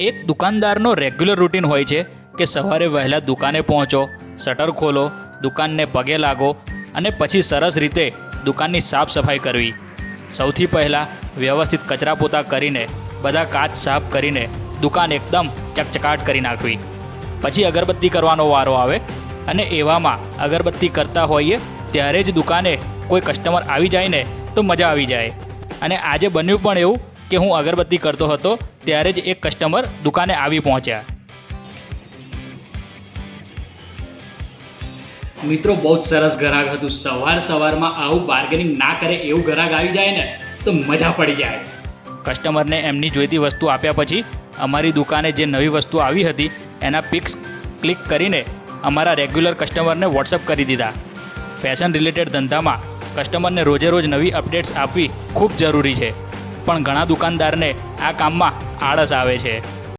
એક દુકાનદારનો regular routine હોય છે કે સવારે વહેલા દુકાને પહોંચો શટર ખોલો, દુકાનને પગે લાગો અને પછી સરસ રીતે દુકાનની સાફ સફાઈ કરવી. સૌથી પહેલાં વ્યવસ્થિત કચરા પોતા કરીને, બધા કાચ સાફ કરીને દુકાન એકદમ ચકચકાટ કરી નાખવી. પછી અગરબત્તી કરવાનો વારો આવે અને એવામાં અગરબત્તી કરતા હોઈએ ત્યારે જ દુકાને કોઈ કસ્ટમર આવી જાય ને તો મજા આવી જાય. અને આજે બન્યું પણ એવું કે હું અગરબત્તી કરતો હતો ત્યારે જ એક કસ્ટમર દુકાને આવી પહોંચ્યા. મિત્રો બહુ જ સરસ ગ્રાહક હતું. સવાર સવારમાં આવું બાર્ગેનિંગ ના કરે એવું ગ્રાહક આવી જાય ને તો મજા પડી જાય. કસ્ટમરને એમની જોઈતી વસ્તુ આપ્યા પછી અમારી દુકાને જે નવી વસ્તુ આવી હતી એના પિક્સ ક્લિક કરીને અમારા રેગ્યુલર કસ્ટમરને વોટ્સઅપ કરી દીધા. ફેશન રિલેટેડ ધંધામાં કસ્ટમરને રોજે રોજ નવી અપડેટ્સ આપવી ખૂબ જરૂરી છે. પણ ઘણા દુકાનદારને આ કામમાં આળસ આવે છે.